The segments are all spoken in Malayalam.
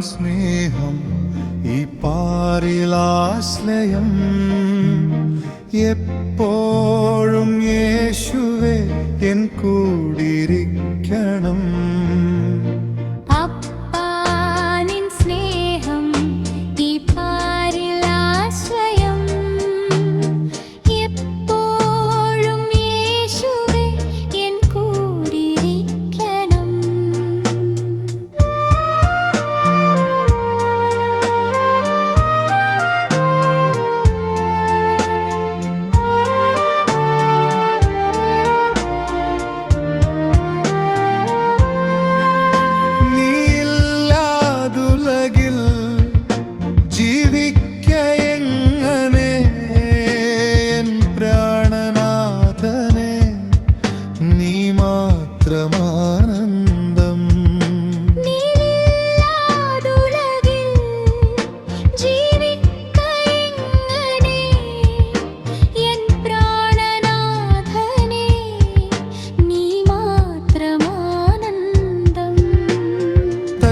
സ്നേഹം ഈ പാരിലാശ്രയം എപ്പോഴും യേശുവേ എൻ കൂടിരിക്കണം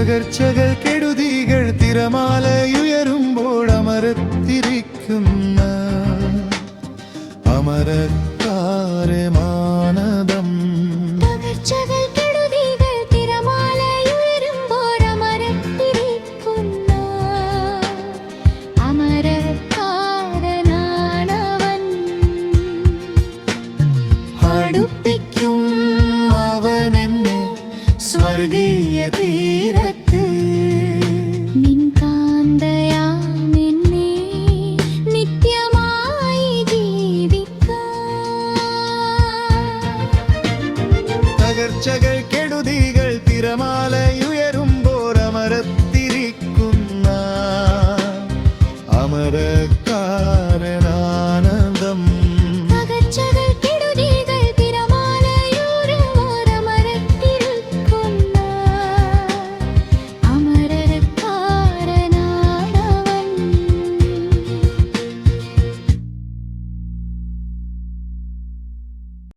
തകർച്ചകൾ കെടുതികൾ തിരമാലയുയരുമ്പോൾ അമരത്തിരിക്കുന്ന അമരക്കാരെ മാനദം തീരത്ത് തകർച്ചകൾ കെടുതികൾ തിരമാലയുയരുമ്പോൾ